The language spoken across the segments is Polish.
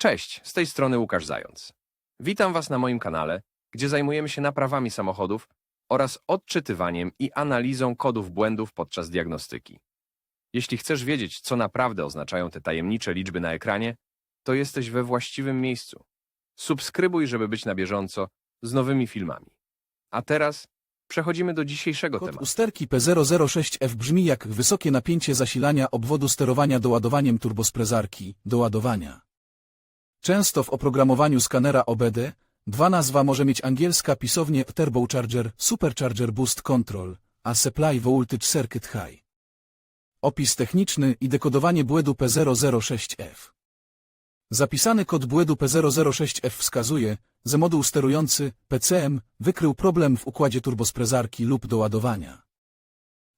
Cześć, z tej strony Łukasz Zając. Witam Was na moim kanale, gdzie zajmujemy się naprawami samochodów oraz odczytywaniem i analizą kodów błędów podczas diagnostyki. Jeśli chcesz wiedzieć, co naprawdę oznaczają te tajemnicze liczby na ekranie, to jesteś we właściwym miejscu. Subskrybuj, żeby być na bieżąco z nowymi filmami. A teraz przechodzimy do dzisiejszego Kod tematu. usterki P006F brzmi jak wysokie napięcie zasilania obwodu sterowania doładowaniem turbosprezarki, doładowania. Często w oprogramowaniu skanera OBD, dwa nazwa może mieć angielska pisownie Turbocharger Supercharger Boost Control, a Supply Voltage Circuit High. Opis techniczny i dekodowanie błędu P006F. Zapisany kod błędu P006F wskazuje, że moduł sterujący PCM wykrył problem w układzie turbosprezarki lub doładowania.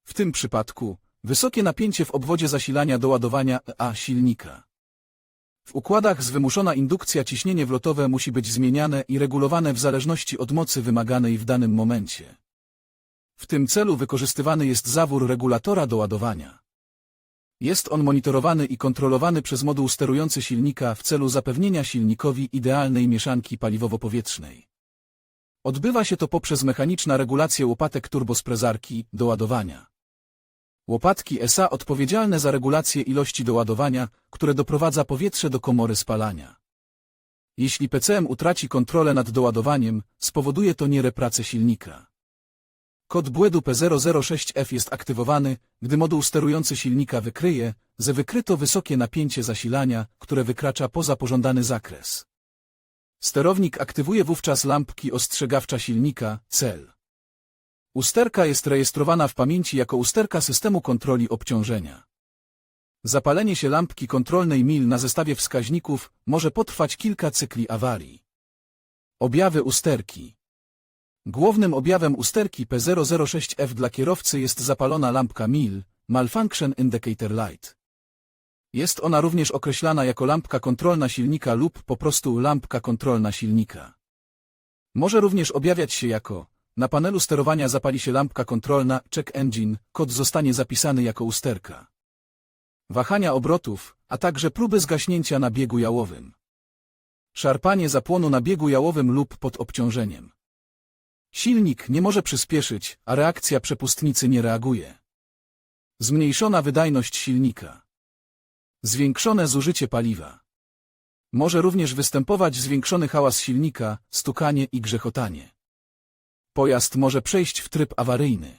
W tym przypadku wysokie napięcie w obwodzie zasilania doładowania A silnika. W układach z wymuszona indukcja ciśnienie wlotowe musi być zmieniane i regulowane w zależności od mocy wymaganej w danym momencie. W tym celu wykorzystywany jest zawór regulatora doładowania. Jest on monitorowany i kontrolowany przez moduł sterujący silnika w celu zapewnienia silnikowi idealnej mieszanki paliwowo-powietrznej. Odbywa się to poprzez mechaniczną regulację łopatek turbosprezarki doładowania. Łopatki SA odpowiedzialne za regulację ilości doładowania, które doprowadza powietrze do komory spalania. Jeśli PCM utraci kontrolę nad doładowaniem, spowoduje to nierepracę silnika. Kod błędu P006F jest aktywowany, gdy moduł sterujący silnika wykryje, że wykryto wysokie napięcie zasilania, które wykracza poza pożądany zakres. Sterownik aktywuje wówczas lampki ostrzegawcza silnika, cel. Usterka jest rejestrowana w pamięci jako usterka systemu kontroli obciążenia. Zapalenie się lampki kontrolnej MIL na zestawie wskaźników może potrwać kilka cykli awarii. Objawy usterki Głównym objawem usterki P006F dla kierowcy jest zapalona lampka MIL, Malfunction Indicator Light. Jest ona również określana jako lampka kontrolna silnika lub po prostu lampka kontrolna silnika. Może również objawiać się jako na panelu sterowania zapali się lampka kontrolna Check Engine, kod zostanie zapisany jako usterka. Wahania obrotów, a także próby zgaśnięcia na biegu jałowym. Szarpanie zapłonu na biegu jałowym lub pod obciążeniem. Silnik nie może przyspieszyć, a reakcja przepustnicy nie reaguje. Zmniejszona wydajność silnika. Zwiększone zużycie paliwa. Może również występować zwiększony hałas silnika, stukanie i grzechotanie. Pojazd może przejść w tryb awaryjny.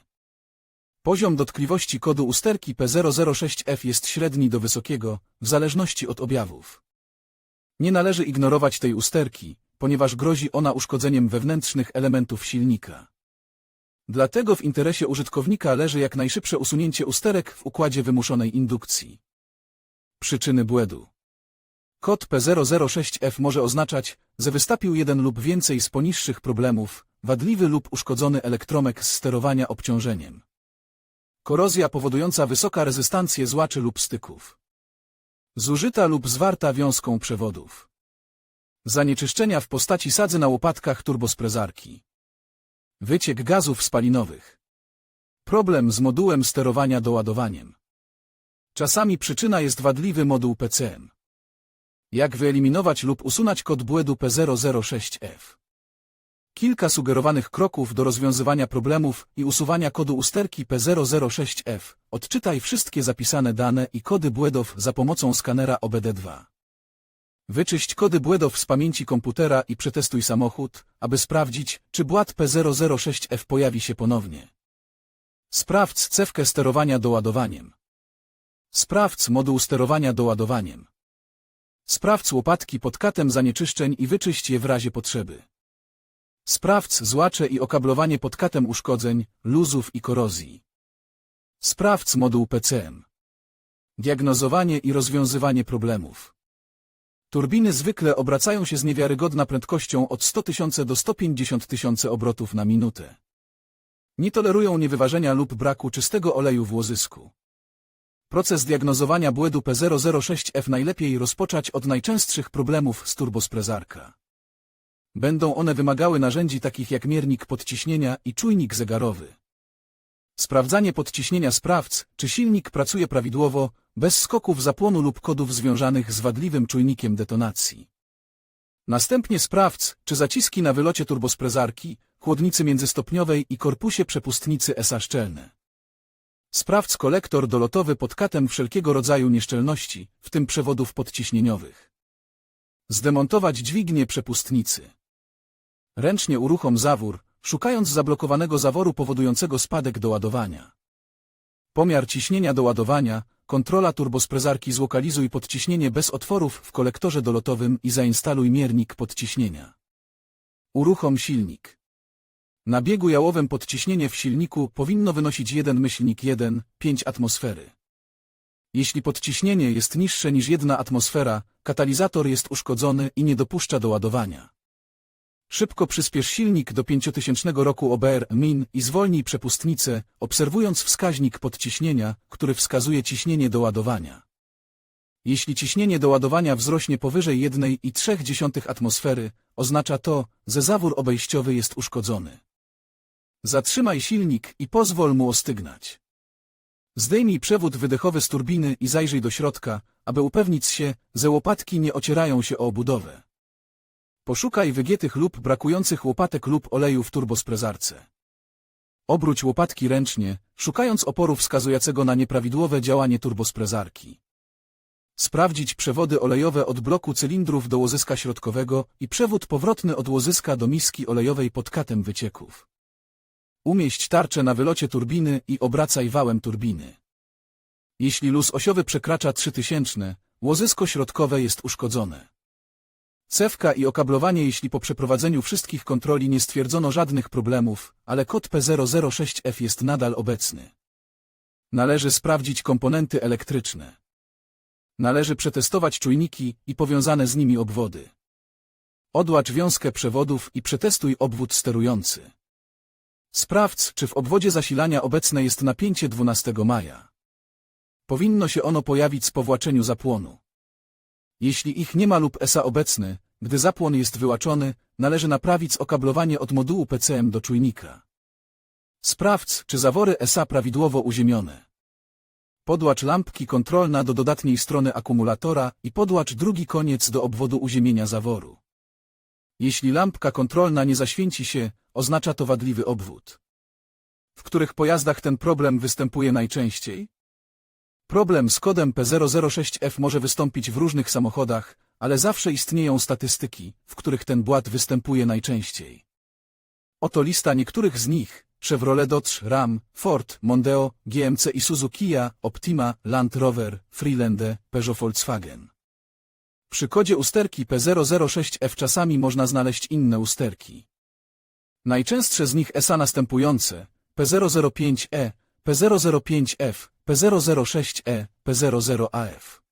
Poziom dotkliwości kodu usterki P006F jest średni do wysokiego, w zależności od objawów. Nie należy ignorować tej usterki, ponieważ grozi ona uszkodzeniem wewnętrznych elementów silnika. Dlatego w interesie użytkownika leży jak najszybsze usunięcie usterek w układzie wymuszonej indukcji. Przyczyny błędu Kod P006F może oznaczać, że wystąpił jeden lub więcej z poniższych problemów, wadliwy lub uszkodzony elektromek z sterowania obciążeniem. Korozja powodująca wysoka rezystancję złaczy lub styków. Zużyta lub zwarta wiązką przewodów. Zanieczyszczenia w postaci sadzy na łopatkach turbosprezarki. Wyciek gazów spalinowych. Problem z modułem sterowania doładowaniem. Czasami przyczyna jest wadliwy moduł PCM. Jak wyeliminować lub usunąć kod błędu P006F? Kilka sugerowanych kroków do rozwiązywania problemów i usuwania kodu usterki P006F. Odczytaj wszystkie zapisane dane i kody błędów za pomocą skanera OBD2. Wyczyść kody błędów z pamięci komputera i przetestuj samochód, aby sprawdzić, czy błąd P006F pojawi się ponownie. Sprawdź cewkę sterowania doładowaniem. Sprawdź moduł sterowania doładowaniem. Sprawdź łopatki pod katem zanieczyszczeń i wyczyść je w razie potrzeby. Sprawdź złacze i okablowanie pod katem uszkodzeń, luzów i korozji. Sprawdź moduł PCM. Diagnozowanie i rozwiązywanie problemów. Turbiny zwykle obracają się z niewiarygodną prędkością od 100 tysięcy do 150 tysięcy obrotów na minutę. Nie tolerują niewyważenia lub braku czystego oleju w łozysku. Proces diagnozowania błędu P006F najlepiej rozpocząć od najczęstszych problemów z turbosprezarka. Będą one wymagały narzędzi takich jak miernik podciśnienia i czujnik zegarowy. Sprawdzanie podciśnienia sprawdź, czy silnik pracuje prawidłowo, bez skoków zapłonu lub kodów związanych z wadliwym czujnikiem detonacji. Następnie sprawdź, czy zaciski na wylocie turbosprezarki, chłodnicy międzystopniowej i korpusie przepustnicy ESA szczelne. Sprawdź kolektor dolotowy pod katem wszelkiego rodzaju nieszczelności, w tym przewodów podciśnieniowych. Zdemontować dźwignię przepustnicy. Ręcznie uruchom zawór, szukając zablokowanego zaworu powodującego spadek doładowania. Pomiar ciśnienia doładowania, kontrola turbosprezarki zlokalizuj podciśnienie bez otworów w kolektorze dolotowym i zainstaluj miernik podciśnienia. Uruchom silnik. Na biegu jałowym podciśnienie w silniku powinno wynosić 1 myślnik 1, 5 atmosfery. Jeśli podciśnienie jest niższe niż 1 atmosfera, katalizator jest uszkodzony i nie dopuszcza do ładowania. Szybko przyspiesz silnik do 5000 roku OBR min i zwolnij przepustnicę, obserwując wskaźnik podciśnienia, który wskazuje ciśnienie do ładowania. Jeśli ciśnienie do ładowania wzrośnie powyżej 1,3 atmosfery, oznacza to, że zawór obejściowy jest uszkodzony. Zatrzymaj silnik i pozwól mu ostygnać. Zdejmij przewód wydechowy z turbiny i zajrzyj do środka, aby upewnić się, że łopatki nie ocierają się o obudowę. Poszukaj wygiętych lub brakujących łopatek lub oleju w turbosprezarce. Obróć łopatki ręcznie, szukając oporu wskazującego na nieprawidłowe działanie turbosprezarki. Sprawdzić przewody olejowe od bloku cylindrów do łożyska środkowego i przewód powrotny od łożyska do miski olejowej pod katem wycieków. Umieść tarczę na wylocie turbiny i obracaj wałem turbiny. Jeśli luz osiowy przekracza 3000, łożysko środkowe jest uszkodzone. Cewka i okablowanie jeśli po przeprowadzeniu wszystkich kontroli nie stwierdzono żadnych problemów, ale kod P006F jest nadal obecny. Należy sprawdzić komponenty elektryczne. Należy przetestować czujniki i powiązane z nimi obwody. Odłacz wiązkę przewodów i przetestuj obwód sterujący. Sprawdź, czy w obwodzie zasilania obecne jest napięcie 12 maja. Powinno się ono pojawić po właczeniu zapłonu. Jeśli ich nie ma lub ESA obecny, gdy zapłon jest wyłaczony, należy naprawić okablowanie od modułu PCM do czujnika. Sprawdź, czy zawory ESA prawidłowo uziemione. Podłacz lampki kontrolna do dodatniej strony akumulatora i podłacz drugi koniec do obwodu uziemienia zaworu. Jeśli lampka kontrolna nie zaświęci się, oznacza to wadliwy obwód. W których pojazdach ten problem występuje najczęściej? Problem z kodem P006F może wystąpić w różnych samochodach, ale zawsze istnieją statystyki, w których ten błąd występuje najczęściej. Oto lista niektórych z nich. Chevrolet Dodge, Ram, Ford, Mondeo, GMC i Suzuki, Optima, Land Rover, Freelander, Peugeot Volkswagen. Przy kodzie usterki P006F czasami można znaleźć inne usterki. Najczęstsze z nich ESA następujące P005E, P005F, P006E, P00AF.